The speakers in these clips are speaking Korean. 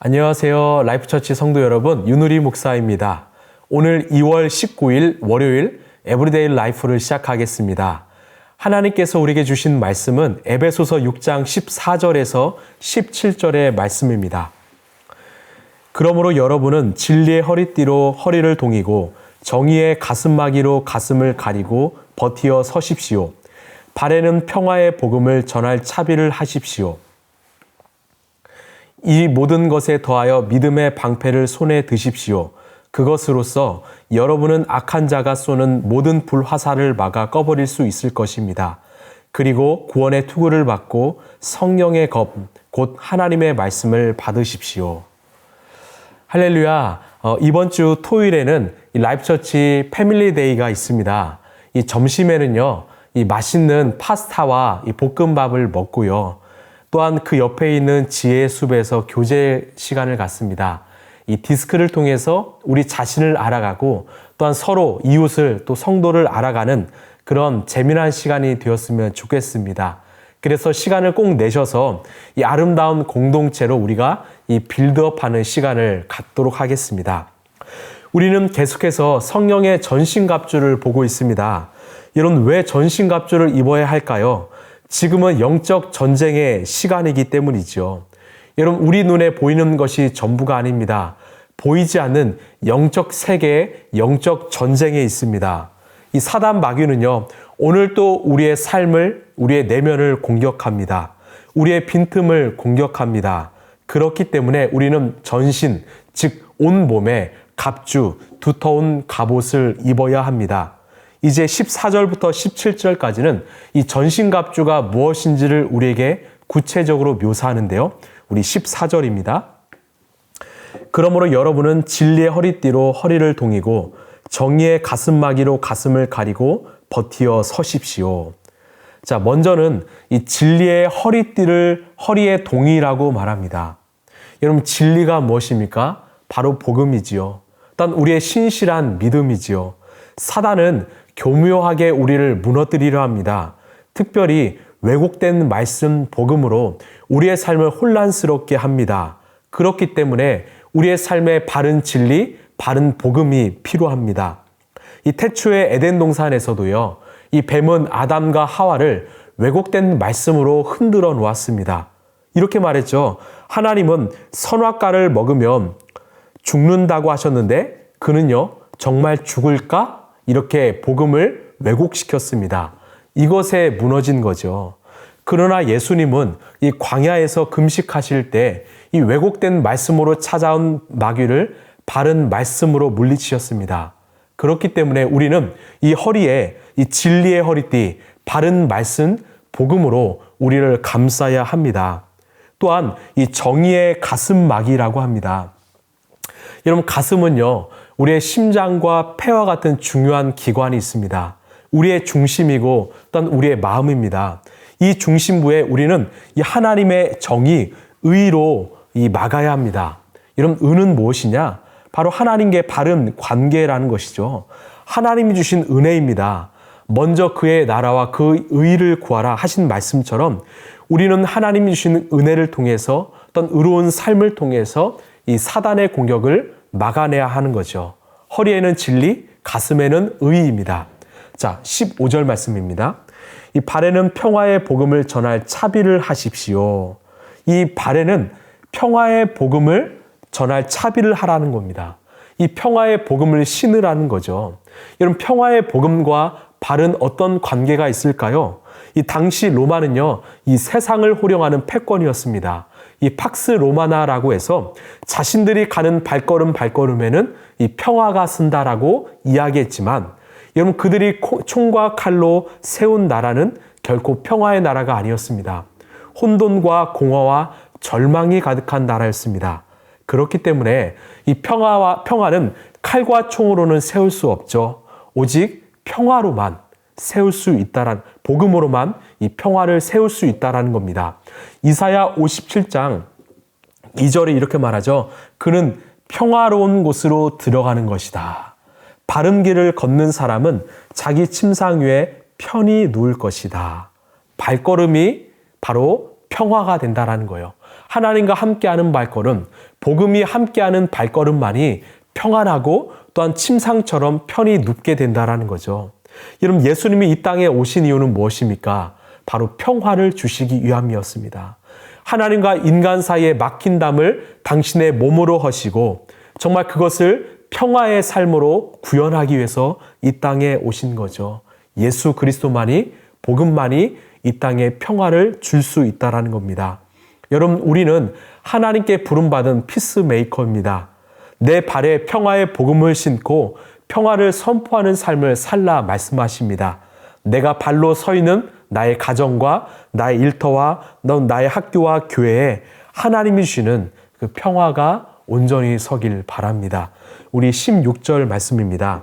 안녕하세요. 라이프처치 성도 여러분, 윤우리 목사입니다. 오늘 2월 19일 월요일 에브리데이 라이프를 시작하겠습니다. 하나님께서 우리에게 주신 말씀은 에베소서 6장 14절에서 17절의 말씀입니다. 그러므로 여러분은 진리의 허리띠로 허리를 동이고 정의의 가슴막이로 가슴을 가리고 버티어 서십시오. 발에는 평화의 복음을 전할 차비를 하십시오. 이 모든 것에 더하여 믿음의 방패를 손에 드십시오. 그것으로서 여러분은 악한 자가 쏘는 모든 불화살을 막아 꺼버릴 수 있을 것입니다. 그리고 구원의 투구를 받고 성령의 겁, 곧 하나님의 말씀을 받으십시오. 할렐루야. 어, 이번 주 토요일에는 라이프처치 패밀리 데이가 있습니다. 이 점심에는요, 이 맛있는 파스타와 이 볶음밥을 먹고요. 또한 그 옆에 있는 지혜의 숲에서 교제 시간을 갖습니다. 이 디스크를 통해서 우리 자신을 알아가고 또한 서로 이웃을 또 성도를 알아가는 그런 재미난 시간이 되었으면 좋겠습니다. 그래서 시간을 꼭 내셔서 이 아름다운 공동체로 우리가 이 빌드업 하는 시간을 갖도록 하겠습니다. 우리는 계속해서 성령의 전신갑주를 보고 있습니다. 이런 왜 전신갑주를 입어야 할까요? 지금은 영적 전쟁의 시간이기 때문이죠. 여러분, 우리 눈에 보이는 것이 전부가 아닙니다. 보이지 않는 영적 세계의 영적 전쟁에 있습니다. 이 사단 마귀는요, 오늘 또 우리의 삶을, 우리의 내면을 공격합니다. 우리의 빈틈을 공격합니다. 그렇기 때문에 우리는 전신, 즉, 온 몸에 갑주, 두터운 갑옷을 입어야 합니다. 이제 14절부터 17절까지는 이 전신갑주가 무엇인지를 우리에게 구체적으로 묘사하는데요. 우리 14절입니다. 그러므로 여러분은 진리의 허리띠로 허리를 동이고 정의의 가슴막이로 가슴을 가리고 버티어 서십시오. 자, 먼저는 이 진리의 허리띠를 허리에 동이라고 말합니다. 여러분, 진리가 무엇입니까? 바로 복음이지요. 일단 우리의 신실한 믿음이지요. 사단은 교묘하게 우리를 무너뜨리려 합니다. 특별히 왜곡된 말씀 복음으로 우리의 삶을 혼란스럽게 합니다. 그렇기 때문에 우리의 삶에 바른 진리, 바른 복음이 필요합니다. 이 태초의 에덴 동산에서도요, 이 뱀은 아담과 하와를 왜곡된 말씀으로 흔들어 놓았습니다. 이렇게 말했죠. 하나님은 선악과를 먹으면 죽는다고 하셨는데 그는요, 정말 죽을까? 이렇게 복음을 왜곡시켰습니다. 이것에 무너진 거죠. 그러나 예수님은 이 광야에서 금식하실 때 이 왜곡된 말씀으로 찾아온 마귀를 바른 말씀으로 물리치셨습니다. 그렇기 때문에 우리는 이 허리에 이 진리의 허리띠, 바른 말씀, 복음으로 우리를 감싸야 합니다. 또한 이 정의의 가슴막이라고 합니다. 여러분, 가슴은요, 우리의 심장과 폐와 같은 중요한 기관이 있습니다. 우리의 중심이고 또한 우리의 마음입니다. 이 중심부에 우리는 이 하나님의 정의, 의로 이 막아야 합니다. 이런 의는 무엇이냐? 바로 하나님께 바른 관계라는 것이죠. 하나님이 주신 은혜입니다. 먼저 그의 나라와 그 의를 구하라 하신 말씀처럼 우리는 하나님이 주신 은혜를 통해서 어떤 의로운 삶을 통해서 이 사단의 공격을 막아내야 하는 거죠. 허리에는 진리, 가슴에는 의입니다. 자, 15절 말씀입니다. 이 발에는 평화의 복음을 전할 차비를 하십시오. 이 발에는 평화의 복음을 전할 차비를 하라는 겁니다. 이 평화의 복음을 신으라는 거죠. 여러분, 평화의 복음과 발은 어떤 관계가 있을까요? 이 당시 로마는요, 이 세상을 호령하는 패권이었습니다. 이 팍스 로마나라고 해서 자신들이 가는 발걸음 발걸음에는 이 평화가 쓴다라고 이야기했지만 여러분 그들이 총과 칼로 세운 나라는 결코 평화의 나라가 아니었습니다. 혼돈과 공허와 절망이 가득한 나라였습니다. 그렇기 때문에 이 평화와 평화는 칼과 총으로는 세울 수 없죠. 오직 평화로만 세울 수 있다란 복음으로만 이 평화를 세울 수 있다라는 겁니다. 이사야 57장 2절에 이렇게 말하죠. 그는 평화로운 곳으로 들어가는 것이다. 바른 길을 걷는 사람은 자기 침상 위에 편히 누울 것이다. 발걸음이 바로 평화가 된다라는 거예요. 하나님과 함께하는 발걸음, 복음이 함께하는 발걸음만이 평안하고 또한 침상처럼 편히 눕게 된다라는 거죠. 여러분 예수님이 이 땅에 오신 이유는 무엇입니까? 바로 평화를 주시기 위함이었습니다. 하나님과 인간 사이에 막힌 담을 당신의 몸으로 하시고 정말 그것을 평화의 삶으로 구현하기 위해서 이 땅에 오신 거죠. 예수 그리스도만이 복음만이 이 땅에 평화를 줄 수 있다라는 겁니다. 여러분 우리는 하나님께 부름받은 피스메이커입니다. 내 발에 평화의 복음을 신고 평화를 선포하는 삶을 살라 말씀하십니다. 내가 발로 서 있는 나의 가정과 나의 일터와 넌 나의 학교와 교회에 하나님이 주시는 그 평화가 온전히 서길 바랍니다. 우리 16절 말씀입니다.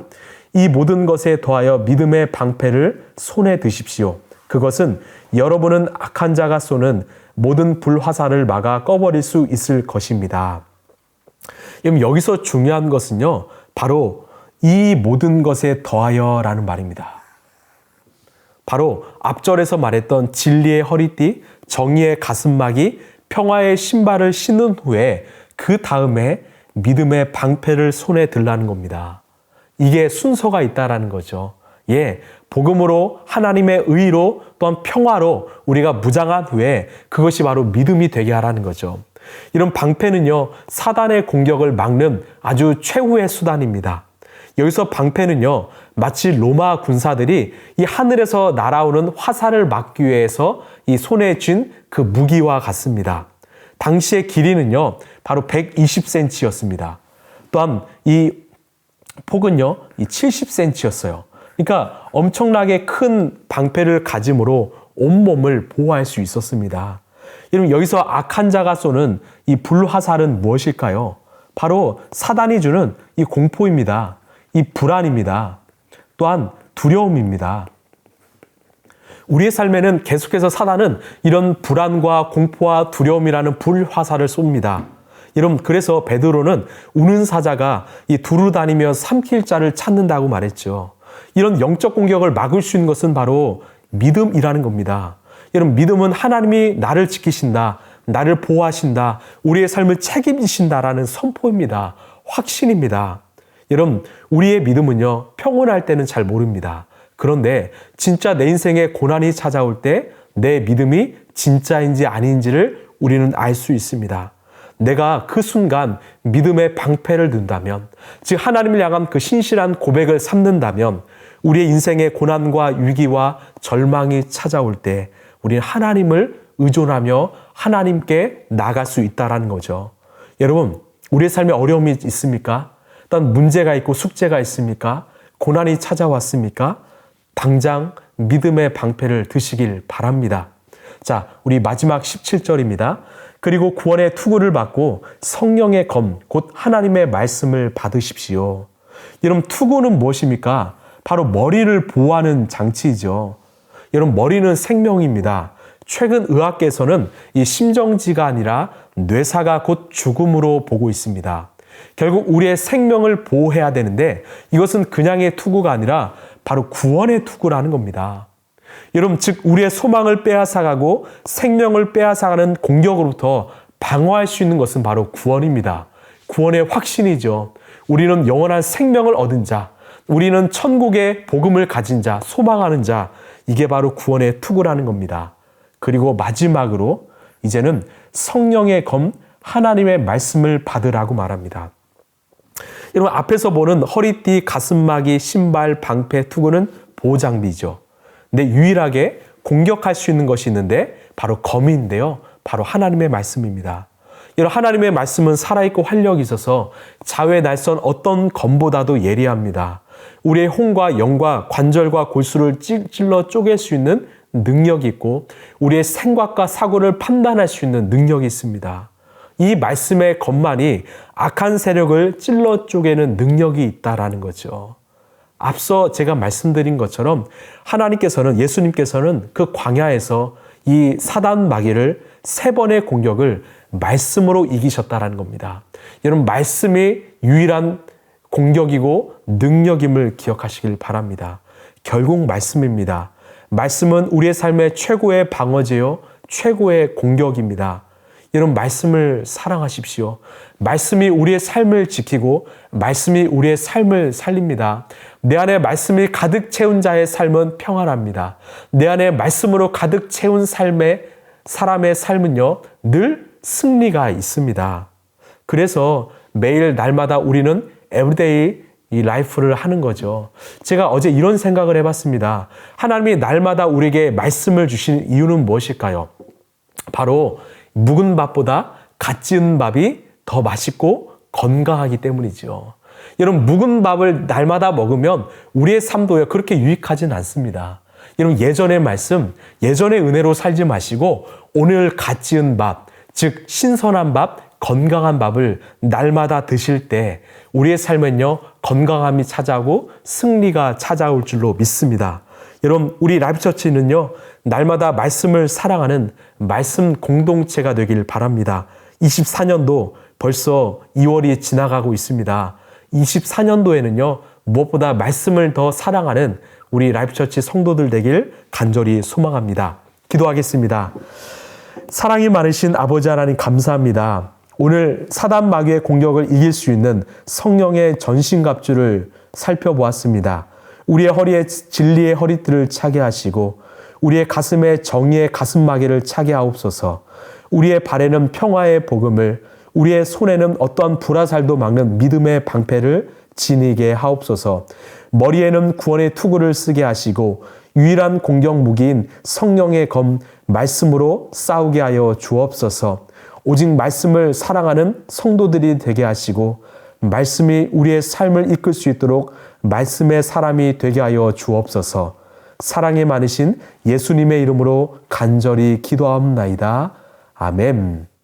이 모든 것에 더하여 믿음의 방패를 손에 드십시오. 그것은 여러분은 악한 자가 쏘는 모든 불화살을 막아 꺼버릴 수 있을 것입니다. 여기서 중요한 것은요, 바로 이 모든 것에 더하여 라는 말입니다. 바로 앞절에서 말했던 진리의 허리띠, 정의의 가슴막이, 평화의 신발을 신은 후에 그 다음에 믿음의 방패를 손에 들라는 겁니다. 이게 순서가 있다라는 거죠. 예, 복음으로 하나님의 의로 또한 평화로 우리가 무장한 후에 그것이 바로 믿음이 되게 하라는 거죠. 이런 방패는요, 사단의 공격을 막는 아주 최후의 수단입니다. 여기서 방패는요, 마치 로마 군사들이 이 하늘에서 날아오는 화살을 막기 위해서 이 손에 쥔 그 무기와 같습니다. 당시의 길이는요, 바로 120cm였습니다. 또한 이 폭은요, 이 70cm였어요. 그러니까 엄청나게 큰 방패를 가짐으로 온몸을 보호할 수 있었습니다. 여러분, 여기서 악한 자가 쏘는 이 불화살은 무엇일까요? 바로 사단이 주는 이 공포입니다. 이 불안입니다. 또한 두려움입니다. 우리의 삶에는 계속해서 사단은 이런 불안과 공포와 두려움이라는 불화살을 쏩니다. 여러분, 그래서 베드로는 우는 사자가 이 두루 다니며 삼킬 자를 찾는다고 말했죠. 이런 영적 공격을 막을 수 있는 것은 바로 믿음이라는 겁니다. 여러분, 믿음은 하나님이 나를 지키신다, 나를 보호하신다, 우리의 삶을 책임지신다라는 선포입니다. 확신입니다. 여러분, 우리의 믿음은요, 평온할 때는 잘 모릅니다. 그런데 진짜 내 인생에 고난이 찾아올 때 내 믿음이 진짜인지 아닌지를 우리는 알 수 있습니다. 내가 그 순간 믿음의 방패를 든다면, 즉 하나님을 향한 그 신실한 고백을 삼는다면, 우리의 인생의 고난과 위기와 절망이 찾아올 때 우리는 하나님을 의존하며 하나님께 나갈 수 있다라는 거죠. 여러분, 우리의 삶에 어려움이 있습니까? 어떤 문제가 있고 숙제가 있습니까? 고난이 찾아왔습니까? 당장 믿음의 방패를 드시길 바랍니다. 자, 우리 마지막 17절입니다. 그리고 구원의 투구를 받고 성령의 검, 곧 하나님의 말씀을 받으십시오. 여러분, 투구는 무엇입니까? 바로 머리를 보호하는 장치이죠. 여러분, 머리는 생명입니다. 최근 의학계에서는 이 심정지가 아니라 뇌사가 곧 죽음으로 보고 있습니다. 결국 우리의 생명을 보호해야 되는데 이것은 그냥의 투구가 아니라 바로 구원의 투구라는 겁니다. 여러분, 즉, 우리의 소망을 빼앗아가고 생명을 빼앗아가는 공격으로부터 방어할 수 있는 것은 바로 구원입니다. 구원의 확신이죠. 우리는 영원한 생명을 얻은 자, 우리는 천국의 복음을 가진 자, 소망하는 자, 이게 바로 구원의 투구라는 겁니다. 그리고 마지막으로 이제는 성령의 검, 하나님의 말씀을 받으라고 말합니다. 여러분 앞에서 보는 허리띠, 가슴막이, 신발, 방패, 투구는 보호장비죠. 근데 유일하게 공격할 수 있는 것이 있는데 바로 검인데요. 바로 하나님의 말씀입니다. 여러분 하나님의 말씀은 살아있고 활력이 있어서 자외 날선 어떤 검보다도 예리합니다. 우리의 홍과 영과 관절과 골수를 찔러 쪼갤 수 있는 능력이 있고 우리의 생각과 사고를 판단할 수 있는 능력이 있습니다. 이 말씀의 것만이 악한 세력을 찔러 쪼개는 능력이 있다라는 거죠. 앞서 제가 말씀드린 것처럼 하나님께서는 예수님께서는 그 광야에서 이 사단 마귀를 세 번의 공격을 말씀으로 이기셨다라는 겁니다. 여러분 말씀이 유일한 공격이고 능력임을 기억하시길 바랍니다. 결국 말씀입니다. 말씀은 우리의 삶의 최고의 방어제요, 최고의 공격입니다. 여러분 말씀을 사랑하십시오. 말씀이 우리의 삶을 지키고 말씀이 우리의 삶을 살립니다. 내 안에 말씀이 가득 채운 자의 삶은 평안합니다. 내 안에 말씀으로 가득 채운 삶의 사람의 삶은요 늘 승리가 있습니다. 그래서 매일 날마다 우리는 에브리데이 이 라이프를 하는 거죠. 제가 어제 이런 생각을 해봤습니다. 하나님이 날마다 우리에게 말씀을 주신 이유는 무엇일까요? 바로 묵은 밥보다 갓 지은 밥이 더 맛있고 건강하기 때문이죠. 여러분, 묵은 밥을 날마다 먹으면 우리의 삶도요, 그렇게 유익하진 않습니다. 여러분, 예전의 말씀, 예전의 은혜로 살지 마시고 오늘 갓 지은 밥, 즉, 신선한 밥, 건강한 밥을 날마다 드실 때 우리의 삶은요, 건강함이 찾아오고 승리가 찾아올 줄로 믿습니다. 여러분, 우리 라이프처치는요, 날마다 말씀을 사랑하는 말씀 공동체가 되길 바랍니다. 24년도 벌써 2월이 지나가고 있습니다. 24년도에는요, 무엇보다 말씀을 더 사랑하는 우리 라이프처치 성도들 되길 간절히 소망합니다. 기도하겠습니다. 사랑이 많으신 아버지 하나님 감사합니다. 오늘 사단 마귀의 공격을 이길 수 있는 성령의 전신갑주를 살펴보았습니다. 우리의 허리에 진리의 허리띠를 차게 하시고 우리의 가슴에 정의의 가슴마개를 차게 하옵소서. 우리의 발에는 평화의 복음을 우리의 손에는 어떠한 불화살도 막는 믿음의 방패를 지니게 하옵소서. 머리에는 구원의 투구를 쓰게 하시고 유일한 공격 무기인 성령의 검 말씀으로 싸우게 하여 주옵소서. 오직 말씀을 사랑하는 성도들이 되게 하시고 말씀이 우리의 삶을 이끌 수 있도록 말씀의 사람이 되게 하여 주옵소서. 사랑이 많으신 예수님의 이름으로 간절히 기도하옵나이다. 아멘.